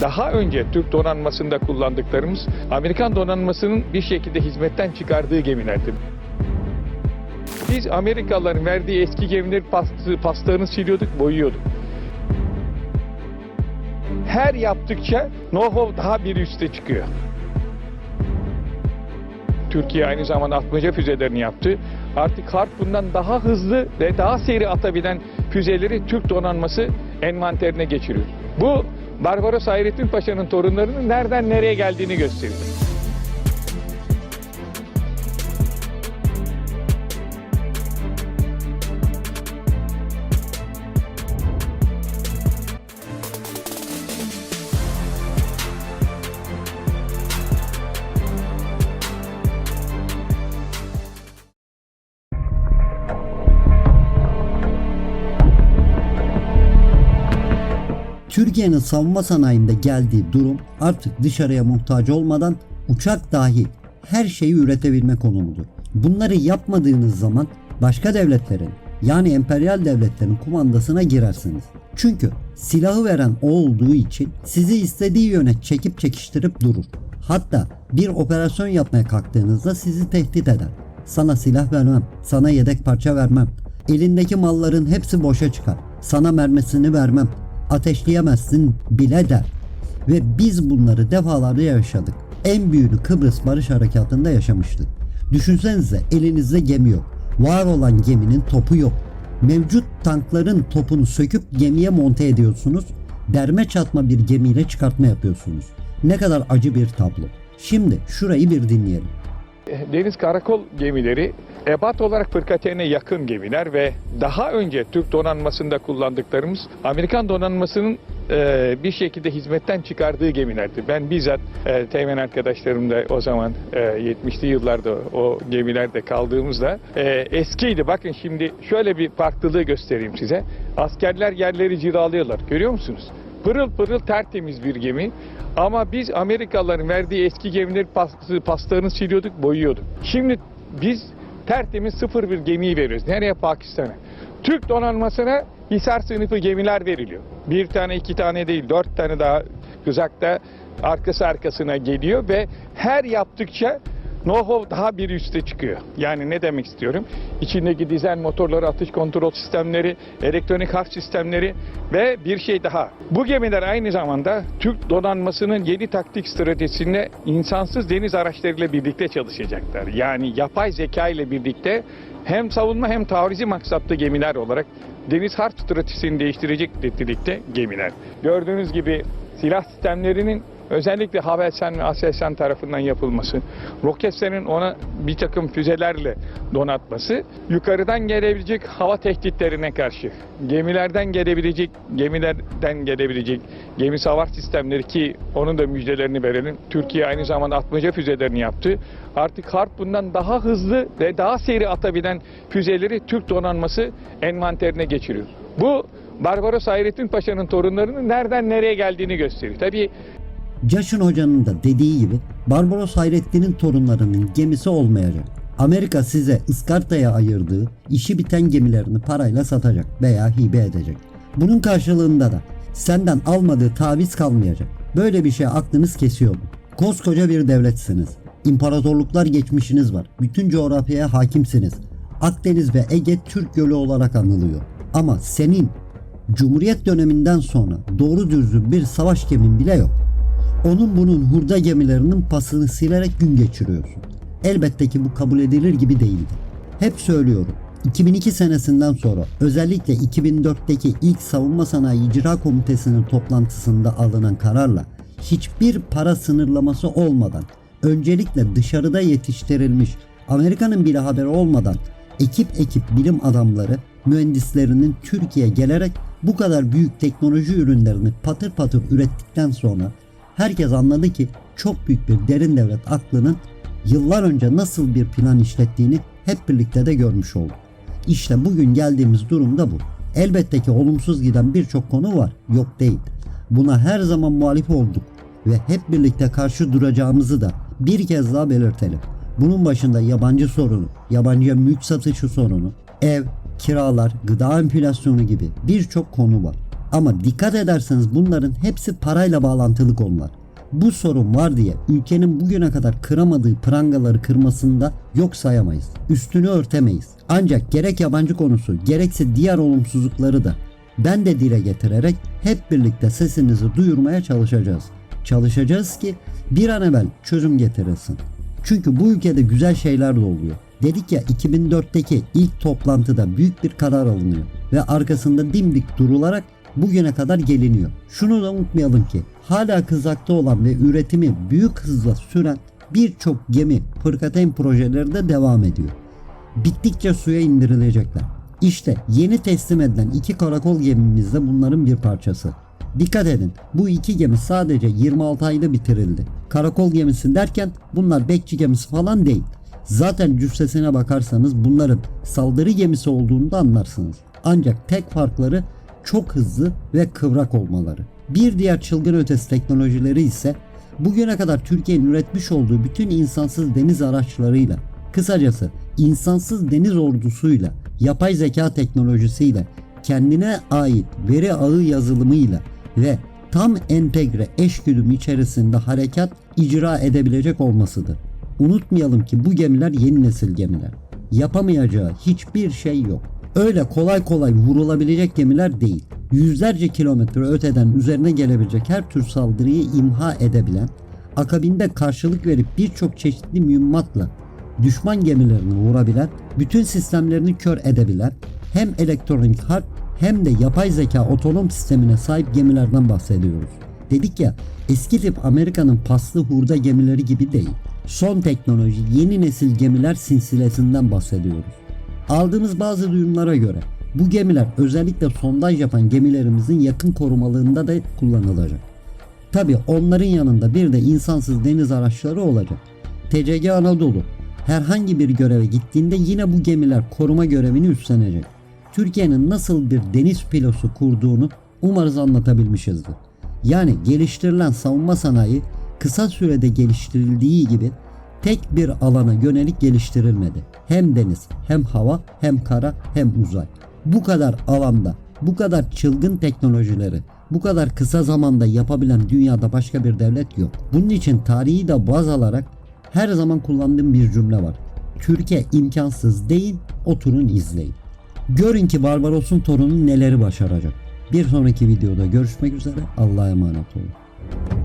daha önce Türk donanmasında kullandıklarımız Amerikan donanmasının bir şekilde hizmetten çıkardığı gemilerdi. Biz Amerikalıların verdiği eski gemileri pastı, paslarını siliyorduk, boyuyorduk. Her yaptıkça know-how daha bir üste çıkıyor. Türkiye aynı zamanda atmaca füzelerini yaptı. Artık harp bundan daha hızlı ve daha seri atabilen füzeleri Türk donanması envanterine geçiriyor. Bu Barbaros Hayrettin Paşa'nın torunlarının nereden nereye geldiğini gösteriyor. Türkiye'nin savunma sanayinde geldiği durum artık dışarıya muhtaç olmadan uçak dahil her şeyi üretebilme konumudur. Bunları yapmadığınız zaman başka devletlerin yani emperyal devletlerin kumandasına girersiniz. Çünkü silahı veren o olduğu için sizi istediği yöne çekip çekiştirip durur. Hatta bir operasyon yapmaya kalktığınızda sizi tehdit eder. Sana silah vermem, sana yedek parça vermem. Elindeki malların hepsi boşa çıkar. Sana mermisini vermem, ateşleyemezsin bile der. Ve biz bunları defalarca yaşadık. En büyüğünü Kıbrıs Barış Harekatı'nda yaşamıştık. Düşünsenize elinizde gemi yok. Var olan geminin topu yok. Mevcut tankların topunu söküp gemiye monte ediyorsunuz. Derme çatma bir gemiyle çıkartma yapıyorsunuz. Ne kadar acı bir tablo. Şimdi şurayı bir dinleyelim. Deniz karakol gemileri ebat olarak fırkateyne yakın gemiler ve daha önce Türk donanmasında kullandıklarımız Amerikan donanmasının e, bir şekilde hizmetten çıkardığı gemilerdi. Ben bizzat e, teğmen arkadaşlarım da o zaman e, 70'li yıllarda o gemilerde kaldığımızda e, eskiydi. Bakın şimdi şöyle bir farklılığı göstereyim size. Askerler yerleri ciralıyorlar. Görüyor musunuz? Pırıl pırıl tertemiz bir gemi. Ama biz Amerikalıların verdiği eski gemileri pas- paslarını siliyorduk, boyuyorduk. Şimdi biz tertemiz sıfır bir gemiyi veriyoruz. Nereye? Pakistan'a. Türk donanmasına Hisar sınıfı gemiler veriliyor. Bir tane, iki tane değil, dört tane daha uzakta arkası arkasına geliyor ve her yaptıkça know-how daha bir üste çıkıyor. Yani ne demek istiyorum? İçindeki dizel motorları, atış kontrol sistemleri, elektronik harp sistemleri ve bir şey daha. Bu gemiler aynı zamanda Türk donanmasının yeni taktik stratejisinde insansız deniz araçlarıyla birlikte çalışacaklar. Yani yapay zeka ile birlikte hem savunma hem taarruzi maksatlı gemiler olarak deniz harp stratejisini değiştirecek nitelikte gemiler. Gördüğünüz gibi silah sistemlerinin özellikle Havelsan ve Aselsan tarafından yapılması, Roketsan'ın ona bir takım füzelerle donatması, yukarıdan gelebilecek hava tehditlerine karşı, gemilerden gelebilecek, gemilerden gelebilecek gemi savar sistemleri ki onun da müjdelerini verelim. Türkiye aynı zamanda atmaca füzelerini yaptı. Artık harp bundan daha hızlı ve daha seri atabilen füzeleri Türk donanması envanterine geçiriyor. Bu Barbaros Hayrettin Paşa'nın torunlarının nereden nereye geldiğini gösteriyor. Tabii Caşın Hoca'nın da dediği gibi Barbaros Hayrettin'in torunlarının gemisi olmayacak. Amerika size ıskartaya ayırdığı işi biten gemilerini parayla satacak veya hibe edecek. Bunun karşılığında da senden almadığı taviz kalmayacak. Böyle bir şey aklınız kesiyor mu? Koskoca bir devletsiniz. İmparatorluklar geçmişiniz var. Bütün coğrafyaya hakimsiniz. Akdeniz ve Ege Türk Gölü olarak anılıyor. Ama senin Cumhuriyet döneminden sonra doğru düzgün bir savaş gemin bile yok. Onun bunun hurda gemilerinin pasını silerek gün geçiriyorsun. Elbette ki bu kabul edilir gibi değildi. Hep söylüyorum. 2002 senesinden sonra özellikle 2004'teki ilk Savunma Sanayi İcra Komitesi'nin toplantısında alınan kararla hiçbir para sınırlaması olmadan öncelikle dışarıda yetiştirilmiş Amerika'nın bile haberi olmadan ekip ekip bilim adamları mühendislerinin Türkiye'ye gelerek bu kadar büyük teknoloji ürünlerini patır patır ürettikten sonra herkes anladı ki çok büyük bir derin devlet aklının yıllar önce nasıl bir plan işlettiğini hep birlikte de görmüş olduk. İşte bugün geldiğimiz durum da bu. Elbette ki olumsuz giden birçok konu var, yok değil. Buna her zaman muhalif olduk ve hep birlikte karşı duracağımızı da bir kez daha belirtelim. Bunun başında yabancı sorunu, yabancıya mülk satışı sorunu, ev, kiralar, gıda enflasyonu gibi birçok konu var. Ama dikkat ederseniz bunların hepsi parayla bağlantılı konular. Bu sorun var diye ülkenin bugüne kadar kıramadığı prangaları kırmasında yok sayamayız. Üstünü örtemeyiz. Ancak gerek yabancı konusu gerekse diğer olumsuzlukları da ben de dile getirerek hep birlikte sesinizi duyurmaya çalışacağız. Çalışacağız ki bir an evvel çözüm getirilsin. Çünkü bu ülkede güzel şeyler de oluyor. Dedik ya 2004'teki ilk toplantıda büyük bir karar alınıyor ve arkasında dimdik durularak bugüne kadar geliniyor. Şunu da unutmayalım ki hala kızakta olan ve üretimi büyük hızla süren birçok gemi fırkateyn projeleri de devam ediyor. Bittikçe suya indirilecekler. İşte yeni teslim edilen iki karakol gemimiz de bunların bir parçası. Dikkat edin bu iki gemi sadece 26 ayda bitirildi. Karakol gemisi derken bunlar bekçi gemisi falan değil. Zaten cüssesine bakarsanız bunların saldırı gemisi olduğunu da anlarsınız. Ancak tek farkları çok hızlı ve kıvrak olmaları. Bir diğer çılgın ötesi teknolojileri ise bugüne kadar Türkiye'nin üretmiş olduğu bütün insansız deniz araçlarıyla, kısacası insansız deniz ordusuyla, yapay zeka teknolojisiyle, kendine ait veri ağı yazılımıyla ve tam entegre eşgüdüm içerisinde harekat icra edebilecek olmasıdır. Unutmayalım ki bu gemiler yeni nesil gemiler. Yapamayacağı hiçbir şey yok. Öyle kolay kolay vurulabilecek gemiler değil. Yüzlerce kilometre öteden üzerine gelebilecek her tür saldırıyı imha edebilen, akabinde karşılık verip birçok çeşitli mühimmatla düşman gemilerini vurabilen, bütün sistemlerini kör edebilen, hem elektronik harp hem de yapay zeka otonom sistemine sahip gemilerden bahsediyoruz. Dedik ya eski tip Amerika'nın paslı hurda gemileri gibi değil. Son teknoloji yeni nesil gemiler silsilesinden bahsediyoruz. Aldığımız bazı duyumlara göre bu gemiler özellikle sondaj yapan gemilerimizin yakın korumalığında da kullanılacak. Tabi onların yanında bir de insansız deniz araçları olacak. TCG Anadolu herhangi bir göreve gittiğinde yine bu gemiler koruma görevini üstlenecek. Türkiye'nin nasıl bir deniz filosu kurduğunu umarız anlatabilmişizdir. Yani geliştirilen savunma sanayi kısa sürede geliştirildiği gibi tek bir alana yönelik geliştirilmedi. Hem deniz, hem hava, hem kara, hem uzay. Bu kadar alanda, bu kadar çılgın teknolojileri bu kadar kısa zamanda yapabilen dünyada başka bir devlet yok. Bunun için tarihi de baz alarak her zaman kullandığım bir cümle var. Türkiye imkansız değil, oturun izleyin. Görün ki Barbaros'un torunu neleri başaracak. Bir sonraki videoda görüşmek üzere. Allah'a emanet olun.